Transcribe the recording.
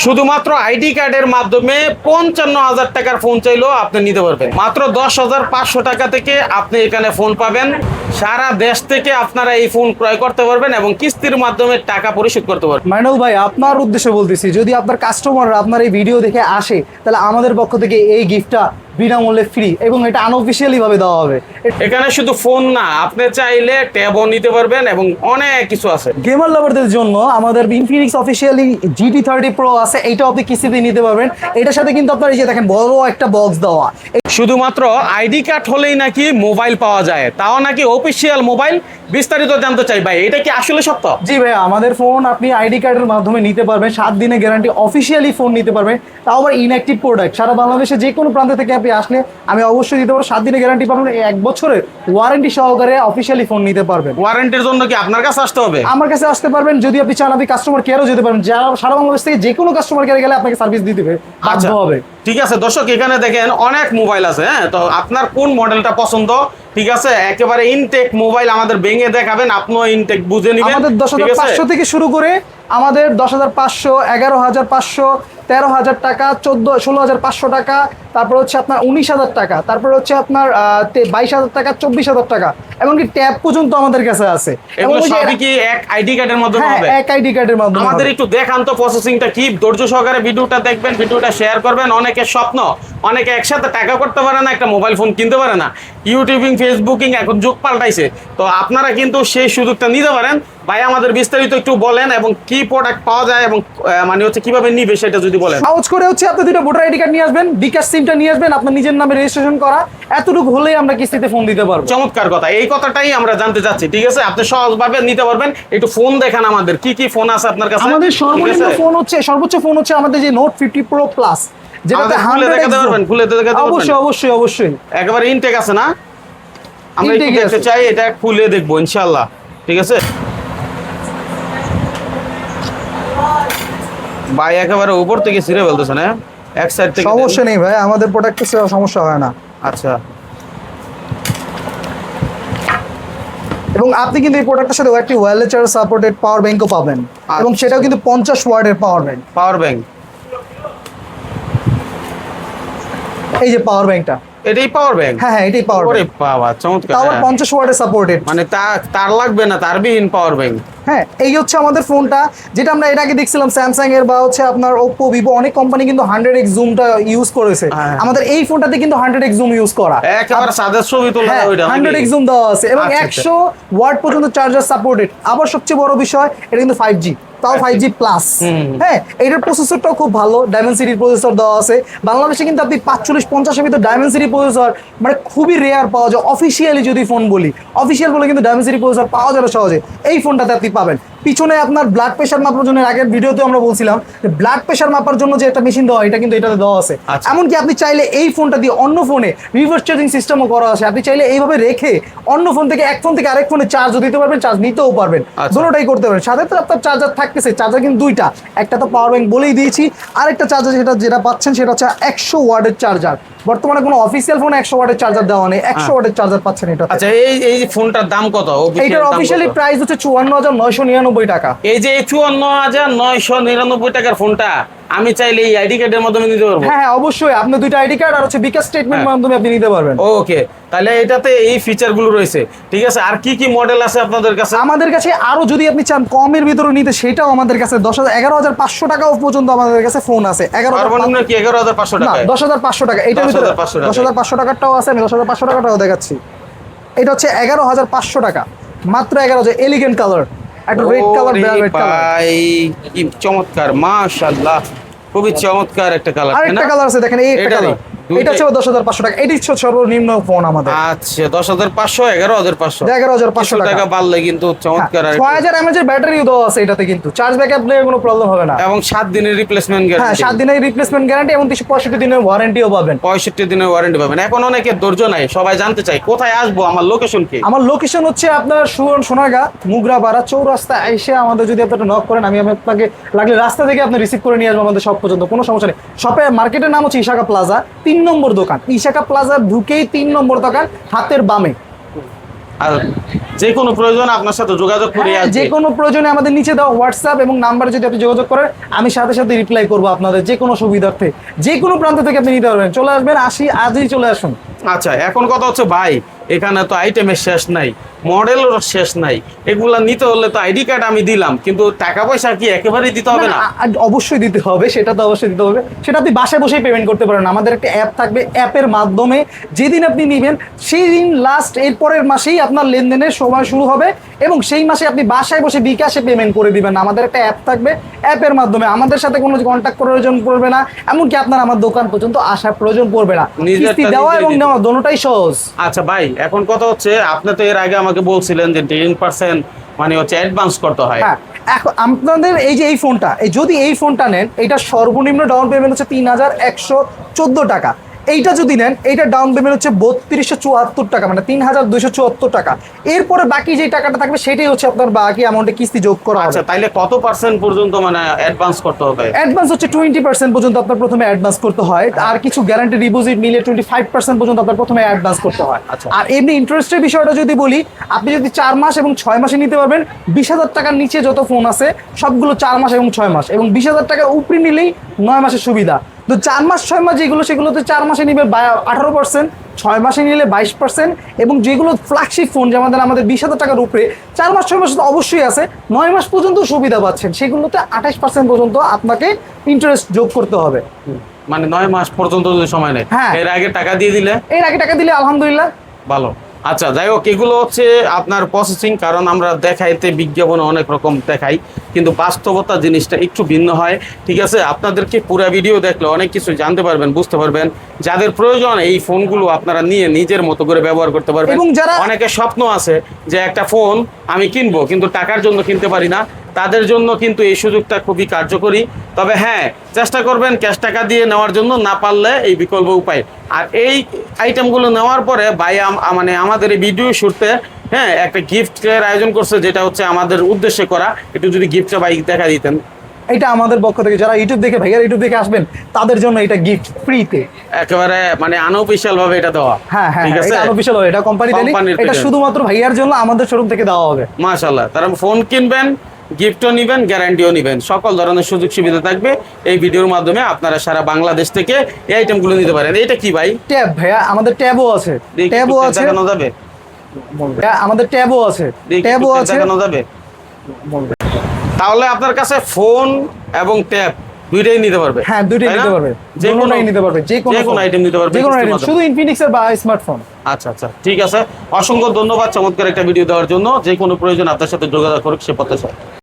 শুধুমাত্র আইডি কার্ডের মাধ্যমে পঞ্চান্ন হাজার টাকার ফোন চাইলেও আপনি নিতে পারবেন। মাত্র দশ হাজার পাঁচশো টাকা থেকে আপনি এখানে ফোন পাবেন। সারা দেশ থেকে আপনারা এই ফোন ক্রয় করতে পারবেন এবং কিস্তির মাধ্যমে টাকা পরিশোধ করতে পারবেন। মাইনুল ভাই, আপনার উদ্দেশ্যে বলতেছি, যদি আপনার কাস্টমাররা আপনার এই ভিডিও দেখে আসে, তাহলে আমাদের পক্ষ থেকে এই গিফটটা বিনামূল্যে ফ্রি এবং এটা আনঅফিসিয়ালি ভাবে দেওয়া হবে। এখানে শুধু ফোন না আপনি চাইলে ট্যাবও নিতে পারবেন এবং অনেক কিছু আছে। গেমার লাভারদের জন্য আমাদের Infinix officially GT thirty pro আছে এইটাও আপনি কিস্তিতে নিতে পারবেন। এটার সাথে কিন্তু আপনার এই যে দেখেন বড় একটা বক্স দেওয়া। শুধুমাত্র আইডি কার্ড হলেই নাকি মোবাইল পাওয়া যায়। তাও নাকি অফিসিয়াল মোবাইল? বিস্তারিত জানতে চাই ভাই এটা কি আসলে সত্য? জি ভাই আমাদের ফোন আপনি আইডি কার্ডের মাধ্যমে নিতে পারবেন সাত দিনের গ্যারান্টি অফিসিয়ালি ফোন নিতে পারবেন। তাও আবার ইনঅ্যাক্টিভ প্রোডাক্ট সারা বাংলাদেশে যে কোনো প্রান্ত থেকে আপনি আসলে আমি অবশ্যই দিতে পারব সাত দিনের গ্যারান্টি পাবেন এক বছরের ওয়ারেন্টি সহকারে অফিসিয়ালি ফোন নিতে পারবেন। ওয়ারেন্টির জন্য কি আপনার কাছে আসতে হবে? আমার কাছে আসতে পারবেন যদি আপনি চান আপনি কাস্টমার কেয়ারও যেতে পারবেন। যারা সারা বাংলাদেশ থেকে যে কোনো কাস্টমার কেয়ারে গেলে আপনাকে সার্ভিস দিতে হবে আচ্ছা হবে। ঠিক আছে দর্শক এখানে দেখেন অনেক মোবাইল আছে হ্যাঁ? তো আপনার কোন মডেলটা পছন্দ? ঠিক আছে? একেবারে ইনটেক মোবাইল আমাদের ভেঙে দেখাবেন আপনিও ইনটেক বুঝে নেবেন আমাদের দশ থেকে শুরু করে আমাদের দশ হাজার পাঁচশো এগারো হাজার পাঁচশো তেরো হাজার টাকা চোদ্দ ষোলো হাজার পাঁচশো টাকা তারপর হচ্ছে আপনার উনিশ হাজার টাকা তারপর হচ্ছে আপনার বাইশ হাজার টাকা চব্বিশ হাজার টাকা এমনকি ট্যাব পর্যন্ত আমাদের কাছে আছে। এক আইডি কার্ডের মাধ্যমে হ্যাঁ হবে? এক আইডি কার্ডের মাধ্যমে আমাদের একটু দেখান তো প্রসেসিংটা কি? ধৈর্য সহকারে ভিডিওটা দেখবেন ভিডিওটা শেয়ার করবেন। অনেকের স্বপ্ন অনেকে একসাথে টাকা করতে পারে না একটা মোবাইল ফোন কিনতে পারে না। ইউটিউবিং ফেসবুকিং এখন যুগ পাল্টাইছে। তো আপনারা কিন্তু সেই সুযোগটা নিতে পারেন। ভাই আমাদের বিস্তারিত একটু বলেন এবং কি প্রোডাক্ট পাওয়া যায় এবং মানে হচ্ছে কীভাবে নিবে সেটা যদি বলেন। সহজ করে হচ্ছে আপনি দুটো ভোটার আইডি কার্ড নিয়ে আসবেন বিকাশ সিমটা নিয়ে আসবেন আপনার নিজের নামে রেজিস্ট্রেশন করা। এতটুকু হলেই আমরা কিস্তিতে ফোন দিতে পারব। চমৎকার কথা। এই কথাটাই আমরা জানতে চাচ্ছি ঠিক আছে? আপনি সহজভাবে নিতে পারবেন। একটু ফোন দেখান আমাদের কি কি ফোন আছে আপনার কাছে? আমাদের সর্বনিম্ন ফোন হচ্ছে সর্বোচ্চ ফোন হচ্ছে আমাদের যে নোট ফিফটি প্রো প্লাস যেটাতে আমাদের খুলে 100 দেখাতে পারবেন? খুলে দেখাতে পারবেন? অবশ্যই অবশ্যই অবশ্যই। একেবারে ইনটেক আছে না? আমরা একটু দেখতে। চাই এটা খুলে দেখব ইনশাল্লাহ ঠিক আছে? ভাই একেবারে উপর থেকে ছিঁড়ে ফেলতেছে না? এক সাইড থেকে সমস্যা নেই ভাই আমাদের প্রোডাক্টে সমস্যা হয় না। আচ্ছা। এবং আপনি কিন্তু এই প্রোডাক্টের সাথে একটি ওয়্যারলেস চার্জ সাপোর্টেড পাওয়ার ব্যাংকও পাবেন। এবং আচ্ছা। সেটাও কিন্তু পঞ্চাশ ওয়ার্ডের পাওয়ার ব্যাংক পাওয়ার ব্যাংক এই যে পাওয়ার ব্যাংকটা এটাই পাওয়ার ব্যাংক হ্যাঁ হ্যাঁ এটাই পাওয়ার ব্যাংক বাবা চমৎকার। তাও আবার হ্যাঁ। সাপোর্টেড মানে তার লাগবে না তার বিহীন পাওয়ার ব্যাংক হ্যাঁ এই হচ্ছে আমাদের ফোনটা যেটা আমরা এর আগে দেখছিলাম স্যামসাং এর বা হচ্ছে আপনার ওপ্পো ভিভো অনেক কোম্পানি কিন্তু হান্ড্রেড এক্স জুমটা ইউজ করেছে। হ্যাঁ। আমাদের এই ফোনটাতে কিন্তু হান্ড্রেড এক্স জুম ইউজ করা। একেবারে সাদের ছবি তোলা হ্যাঁ ওইটা হান্ড্রেড এক্স জুম দেওয়া আছে। এবং আচ্ছা, আচ্ছা। একশো ওয়াট পর্যন্ত চার্জার সাপোর্টেড আবার সবচেয়ে বড় বিষয় এটা কিন্তু ফাইভ জি তাও ফাইভ জি প্লাস। হ্যাঁ এটার প্রসেসরটাও খুব ভালো। ডায়মেন্সিটির প্রসেসর দেওয়া আছে। বাংলাদেশে কিন্তু আপনি পাঁচচল্লিশ পঞ্চাশের ভিতর ডায়মেন্সিটি প্রসেসর মানে খুবই রেয়ার পাওয়া যায়। অফিসিয়ালি যদি ফোন বলি অফিসিয়াল বলে কিন্তু ডায়মেন্সিটি প্রসেসর পাওয়া যাবে সহজে। এই ফোনটাতে আপনি পাবেন। পিছনে আপনার ব্লাড প্রেশার মাপার জন্য আগের ভিডিওতে আমরা বলছিলাম যে ব্লাড প্রেশার মাপার জন্য যে একটা মেশিন দেওয়া এটা কিন্তু এটাতে দেওয়া আছে। আচ্ছা। এমনকি আপনি চাইলে এই ফোনটা দিয়ে অন্য ফোনে রিভার্স চার্জিং সিস্টেমও করা আছে। আপনি চাইলে এইভাবে রেখে অন্য ফোন থেকে এক ফোন থেকে আরেক ফোনে চার্জও দিতে পারবেন চার্জ নিতেও পারবেন। আচ্ছা। দুটোটাই করতে পারবেন। সাথে তো আপনার চার্জার থাকতেছে চার্জার কিন্তু দুইটা। একটা তো পাওয়ার ব্যাংক বলেই দিয়েছি আরেকটা চার্জার যেটা যেটা পাচ্ছেন সেটা হচ্ছে একশো ওয়ার্ডের চার্জার বর্তমানে কোনো অফিসিয়াল ফোনে একশো ওয়ার্ডের চার্জার দেওয়া নেই একশো ওয়ার্ডের চার্জার পাচ্ছেন এটা আচ্ছা এই এই ফোনটার দাম কত? এইটার অফিসিয়ালি প্রাইস হচ্ছে চুয়ান্ন হাজার নয়শো নিরানব্বই টাকা। এই যে চুয়ান্ন হাজার নয়শো নিরানব্বই টাকার ফোনটা আমি চাইলে এই আইডি কার্ডের মাধ্যমে নিতে পারব। হ্যাঁ হ্যাঁ অবশ্যই। আপনি দুইটা আইডি কার্ড আর হচ্ছে বিকাশ স্টেটমেন্ট হ্যাঁ। মাধ্যমে আপনি নিতে পারবেন। ওকে তাহলে এটাতে এই ফিচারগুলো রয়েছে। ঠিক আছে আর কি কি মডেল আছে আপনাদের কাছে? আমাদের কাছে আরও যদি আপনি চান কমের ভিতরে নিতে সেটাও আমাদের কাছে দশ হাজার এগারো হাজার পাঁচশো টাকাও পর্যন্ত আমাদের কাছে ফোন আছে। এগারো কি এগারো হাজার পাঁচশো টাকা দশ হাজার পাঁচশো টাকা। এইটার ভিতরে 10,500 দশ হাজার পাঁচশো টাকাটাও আছে আমি দশ হাজার পাঁচশো টাকাটাও দেখাচ্ছি। এটা হচ্ছে এগারো হাজার পাঁচশো টাকা মাত্র এগারো হাজার এলিগেন্ট কালার একটা রেড কালার ভেলভেট কালার ভাই কি চমৎকার মাশাআল্লাহ। খুবই চমৎকার একটা কালার আরেকটা কালার আছে দেখেন এই একটা কালার এটা হচ্ছে দশ হাজার পাঁচশো টাকা। এটি হচ্ছে সর্বনিম্ন ফোন আমাদের। আচ্ছা দশ হাজার পাঁচশো এগারো হাজার পাঁচশো। এগারো হাজার পাঁচশো টাকা বাড়লে কিন্তু চমৎকার ছয় হাজার এমএচ এর ব্যাটারিও দেওয়া আছে এটাতে কিন্তু। চার্জ ব্যাকআপ নিয়ে কোনো প্রবলেম হবে না। এবং সাত দিনের রিপ্লেসমেন্ট হ্যাঁ সাত দিনের রিপ্লেসমেন্ট গ্যারান্টি এবং তিনশো পঁয়ষট্টি দিনের ওয়ারেন্টিও পাবেন। পঁয়ষট্টি দিনের ওয়ারেন্টি পাবেন। এখন অনেকের ধৈর্য নাই সবাই জানতে চাই কোথায় আসব আমার লোকেশন কি? আমার লোকেশন হচ্ছে আপনার সুবর্ণ সোনারগা মুগরাপাড়া চৌরাস্তা। এসে আমাদের যদি আপনি নক করেন আমি আমি আপনাকে লাগলে রাস্তা থেকে আপনি রিসিভ করে নিয়ে আসব আমাদের সব পর্যন্ত কোনো সমস্যা নেই। শপে মার্কেটের নাম হচ্ছে ইশাকা প্লাজা তিন নম্বর দোকান। ইশাকা প্লাজা ঢুকেই তিন নম্বর দোকান হাতের বামে। আর যে কোনো প্রয়োজন আপনার সাথে যোগাযোগ করে হ্যাঁ, যে কোনো প্রয়োজনে আমাদের নিচে দেওয়া হোয়াটসঅ্যাপ এবং নাম্বারে যদি আপনি যোগাযোগ করেন আমি সাথে সাথে রিপ্লাই করব আপনাদের যে কোনো সুবিধার্থে। যে কোনো প্রান্ত থেকে আপনি নিতে পারবেন। চলে আসবেন আসি আজই চলে আসুন। আচ্ছা এখন কথা হচ্ছে ভাই এখানে তো আইটেমের শেষ নাই মডেলের শেষ নাই। এগুলো নিতে হলে তো আইডি কার্ড আমি দিলাম কিন্তু টাকা পয়সা কি একেবারেই দিতে হবে না, অবশ্যই দিতে হবে সেটা তো অবশ্যই দিতে হবে। সেটা আপনি বাসায় বসেই পেমেন্ট করতে পারেন। আমাদের একটা অ্যাপ থাকবে অ্যাপের মাধ্যমে যেদিন আপনি নেবেন সেই দিন লাস্ট এর পরের মাসেই আপনার লেনদেনের সময় শুরু হবে এবং সেই মাসে আপনি বাসায় বসে বিকাশে পেমেন্ট করে দিবেন আমাদের একটা অ্যাপ থাকবে। অ্যাপের মাধ্যমে আমাদের সাথে কোনো কন্ট্যাক্ট প্রয়োজন পড়বে না এমনকি আপনার আমার দোকান পর্যন্ত আসার প্রয়োজন পড়বে না। কিস্তি দেওয়া এবং নেওয়া দোনোটাই সহজ। আচ্ছা ভাই এখন কথা হচ্ছে আপনি তো এর আগে আমাকে বলছিলেন যে টেন পার্সেন্ট মানে হচ্ছে অ্যাডভান্স করতে হয়। হ্যাঁ এখন আপনাদের এই যে এই ফোনটা এই যদি এই ফোনটা নেন এটা সর্বনিম্ন ডাউন পেমেন্ট হচ্ছে তিন হাজার একশো চোদ্দ টাকা। এইটা যদি নেন এইটা ডাউন পেমেন্ট হচ্ছে বত্রিশশো চুয়াত্তর টাকা মানে তিন হাজার দুইশো চুয়াত্তর টাকা। এরপরে বাকি যে টাকাটা থাকবে সেটাই হচ্ছে আপনার বাকি অ্যামাউন্টে কিস্তি যোগ করা আচ্ছা তাইলে কত পার্সেন্ট পর্যন্ত মানে অ্যাডভান্স করতে হবে? অ্যাডভান্স হচ্ছে টোয়েন্টি পার্সেন্ট পর্যন্ত আপনার প্রথমে অ্যাডভান্স করতে হয়। আর কিছু গ্যারান্টি ডিপোজিট মিলে টোয়েন্টি ফাইভ পার্সেন্ট পর্যন্ত আপনার প্রথমে অ্যাডভান্স করতে হয়। আচ্ছা। আর এমনি ইন্টারেস্টের বিষয়টা যদি বলি আপনি যদি চার মাস এবং ছয় মাসে নিতে পারবেন বিশ হাজার টাকার নিচে যত ফোন আছে সবগুলো চার মাস এবং ছয় মাস। এবং বিশ হাজার টাকার উপরে নিলেই নয় মাসের সুবিধা। তো চার মাস ছয় মাস যেগুলো সেগুলোতে চার মাসে নিবে আঠারো পার্সেন্ট ছয় মাসে নিলে বাইশ পার্সেন্ট এবং যেগুলো ফ্ল্যাগশিপ ফোন যেমন আমাদের বিশ হাজার টাকার উপরে চার মাস ছয় মাস তো অবশ্যই আছে নয় মাস পর্যন্ত সুবিধা পাচ্ছেন। সেগুলোতে আঠাশ পার্সেন্ট পর্যন্ত আপনাকে ইন্টারেস্ট যোগ করতে হবে। মানে নয় মাস পর্যন্ত যদি সময় নেই হ্যাঁ। এর আগে টাকা দিয়ে দিলে? এর আগে টাকা দিলে আলহামদুলিল্লাহ। ভালো। আচ্ছা যাই হোক এগুলো হচ্ছে আপনার প্রসেসিং কারণ আমরা দেখাইতে বিজ্ঞাপনে অনেক রকম দেখাই কিন্তু বাস্তবতা জিনিসটা একটু ভিন্ন হয় ঠিক আছে? আপনাদেরকে পুরো ভিডিও দেখলে অনেক কিছু জানতে পারবেন বুঝতে পারবেন। যাদের প্রয়োজন এই ফোনগুলো আপনারা নিয়ে নিজের মতো করে ব্যবহার করতে পারবেন। এবং যারা- অনেকের স্বপ্ন আছে যে একটা ফোন আমি কিনবো কিন্তু টাকার জন্য কিনতে পারি না। তাদের জন্য কিন্তু এই সুযোগটা খুবই কার্যকরী। তবে হ্যাঁ চেষ্টা করবেন ক্যাশ টাকা দিয়ে নেওয়ার জন্য না পারলে এই বিকল্প উপায়। আর এই আইটেমগুলো নেওয়ার পরে ভাই মানে আমাদের এই ভিডিও শুটতে হ্যাঁ একটা গিফটের আয়োজন করছে যেটা হচ্ছে আমাদের উদ্দেশ্যে করা। একটু যদি গিফটটা ভাই দেখা দিতেন। এটা আমাদের পক্ষ থেকে যারা ইউটিউব দেখে ভাইয়ার ইউটিউব দেখে আসবেন তাদের জন্য এটা গিফট ফ্রিতে একেবারে মানে আনঅফিসিয়াল ভাবে এটা দেওয়া। হ্যাঁ হ্যাঁ ঠিক হ্যাঁ, আছে? এটা অফিসিয়াল হবে এটা কোম্পানি কোম্পানির এটা শুধুমাত্র ভাইয়ার জন্য আমাদের শোরুম থেকে দেওয়া হবে। মাশাল্লাহ তারা ফোন কিনবেন গিফটও নেবেন গ্যারান্টিও নেবেন। সকল ধরনের সুযোগ সুবিধা থাকবে এই ভিডিওর মাধ্যমে আপনারা সারা বাংলাদেশ থেকে এই আইটেমগুলো নিতে পারেন। এটা কি ভাই? ট্যাব ভাইয়া আমাদের ট্যাবও আছে। ট্যাবও আছে। দেখানো যাবে? আমাদের ট্যাবও আছে। ট্যাবও আছে। দেখানো যাবে? তাহলে আপনার কাছে ফোন এবং ট্যাব দুইটাই নিতে পারবে। হ্যাঁ দুইটাই নিতে পারবে। যে কোনো নিতে পারবে যে কোনো যে কোনো আইটেম নিতে পারবে যে কোনো আইটেম। শুধু ইনফিনিক্সের বা স্মার্টফোন আচ্ছা আচ্ছা ঠিক আছে। অসংখ্য ধন্যবাদ চমৎকার একটা ভিডিও দেওয়ার জন্য। যে কোনো প্রয়োজন আপনার সাথে যোগাযোগ করুক সে প্রত্যাশা